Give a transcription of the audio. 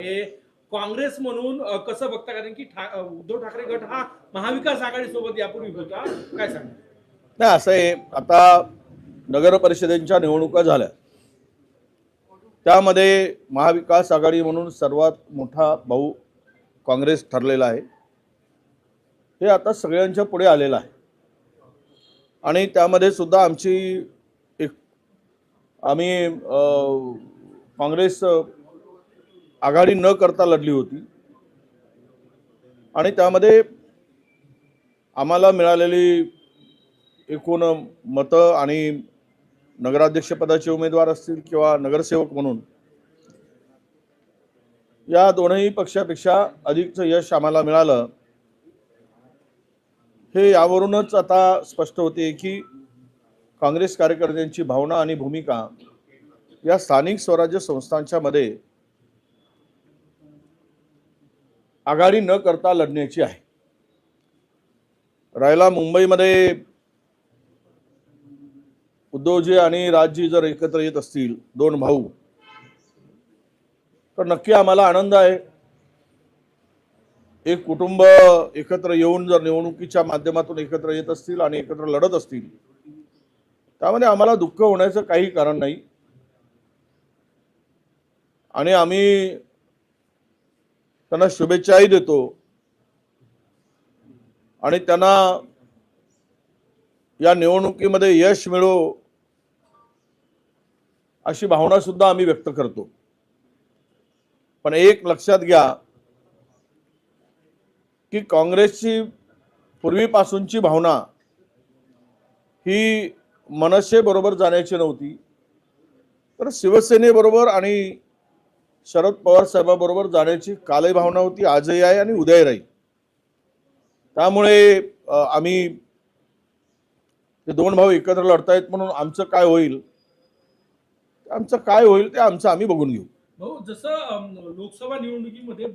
हे काँग्रेस म्हणून कसं बघता? कारण की उद्धव ठाकरे गट हा महाविकास आघाडी सोबत यापूर्वी होता. काय सांगा नाही असं आहे. आता नगर परिषदेच्या निवडणुका झाल्या. त्यामध्ये महाविकास आघाडी म्हणून सर्वात मोठा भाऊ काँग्रेस ठरलेला आहे. हे आता सगळ्यांच्या पुढे आलेलं आहे. आणि त्यामध्ये सुद्धा आमची एक आम्ही काँग्रेस आघाडी न करता लढली होती. आणि त्यामध्ये आम्हाला मिळालेली एकूण मतं आणि नगराध्यक्षपदाचे उमेदवार असतील किंवा नगरसेवक म्हणून या दोनही पक्षापेक्षा अधिकचं यश आम्हाला मिळालं. हे यावरूनच आता स्पष्ट होते की काँग्रेस कार्यकर्त्यांची भावना आणि भूमिका या स्थानिक स्वराज्य संस्थांच्या मध्ये आघाडी न करता लढण्याची आहे. राहिला मुंबईमध्ये उद्धवजी आणि राजजी जर एकत्र येत असतील दोन भाऊ तर नक्की आम्हाला आनंद आहे. एक कुटुंब एकत्र येऊन जर निवडणुकीच्या माध्यमातून एकत्र येत असतील आणि एकत्र लढत असतील त्यामध्ये आम्हाला दुःख होण्याचं काही कारण नाही. आणि आम्ही त्यांना शुभेच्छाही देतो. आणि त्यांना या निवडणुकीमध्ये यश मिळो अशी भावना सुद्धा आम्ही व्यक्त करतो. पण एक लक्षात घ्या की काँग्रेसची पूर्वीपासूनची भावना ही मनसे बरोबर जाण्याची नव्हती तर शिवसेनेबरोबर आणि शरद पवार साहेबाबरोबर जाण्याची कालही भावना होती आजही आहे आणि उद्याही राहील. त्यामुळे आम्ही ते दोन भाऊ एकत्र लढतायत म्हणून आमचं काय होईल? आमचं काय होईल ते आमचं आम्ही बघून घेऊ. भाऊ जसं लोकसभा निवडणुकीमध्ये